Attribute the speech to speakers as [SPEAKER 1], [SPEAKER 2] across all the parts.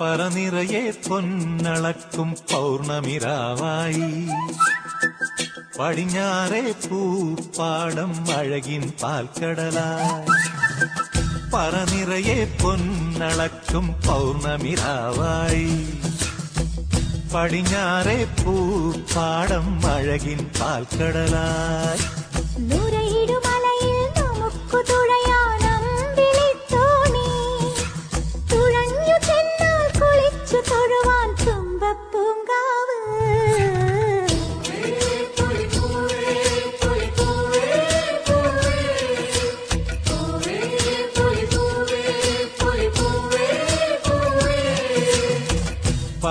[SPEAKER 1] പറനിറയെ പൊന്നളക്കും പൗർണമിരാവായി. പടിഞ്ഞാറെ പൂപ്പാടം അഴകിൻ പാൽക്കടലായി. പറനിറയെ പൊന്നളക്കും പൗർണമിരാവായി. പടിഞ്ഞാറെ പൂപ്പാടം അഴകിൻ പാൽക്കടലായി.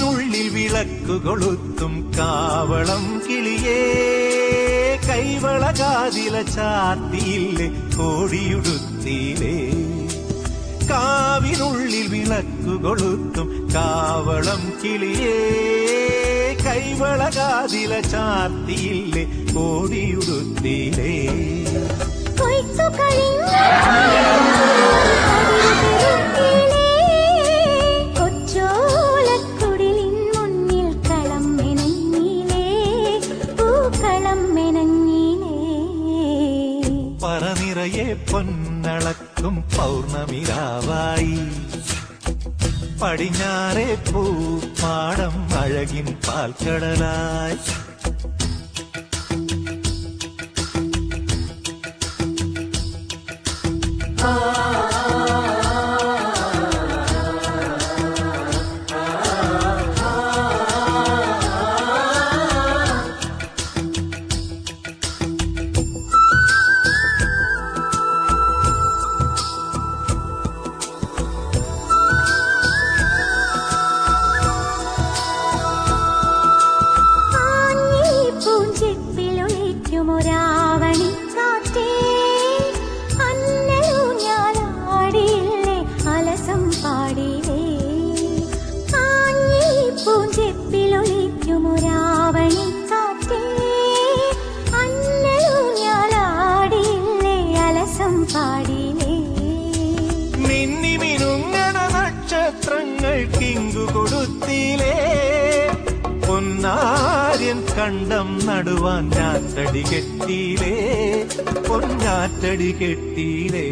[SPEAKER 1] കാവിനുള്ളിൽ വിളക്കുകൊളുത്തും കാവളം കിളിയേ. കൈവള കാതില ചാത്തിയില്ലേ കോടിയുടുത്തിയിലേ കാവിനുള്ളിൽ വിളക്കുകൊളുത്തും കാവളം കിളിയേ. കൈവള കാതില ചാത്തിയില്ലേ കോടിയുടുത്തിയിലേ പൊന്നളക്കും പൗർണമിരാവായി പടിഞ്ഞാറെ പൂപ്പാടം അഴകിൻ പാൽക്കടലായി. morar. കണ്ടം നടുവാൻ ഞാറ്റടി കെട്ടിയിലേ പൊന്നാറ്റടി കെട്ടിയിലേ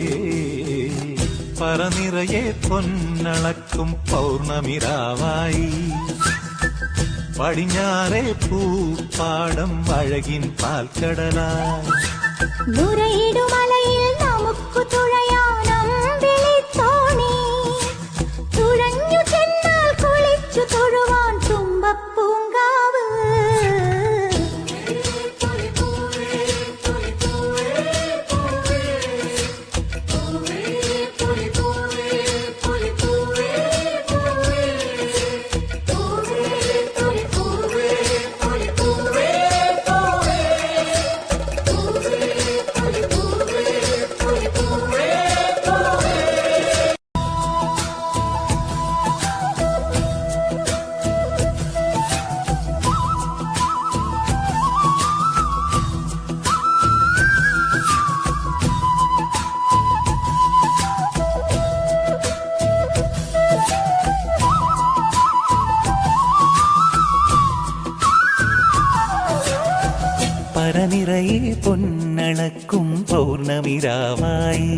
[SPEAKER 1] പറനിറയെ പൊന്നളക്കും പൗർണമിരാവായി. പടിഞ്ഞാറെ പൂപ്പാടം അഴകിൻ പാൽക്കടലായി.
[SPEAKER 2] നുരയിടുമലയിൽ
[SPEAKER 1] പരനിറയെ പൊന്നളക്കും പൗർണമിരാവായി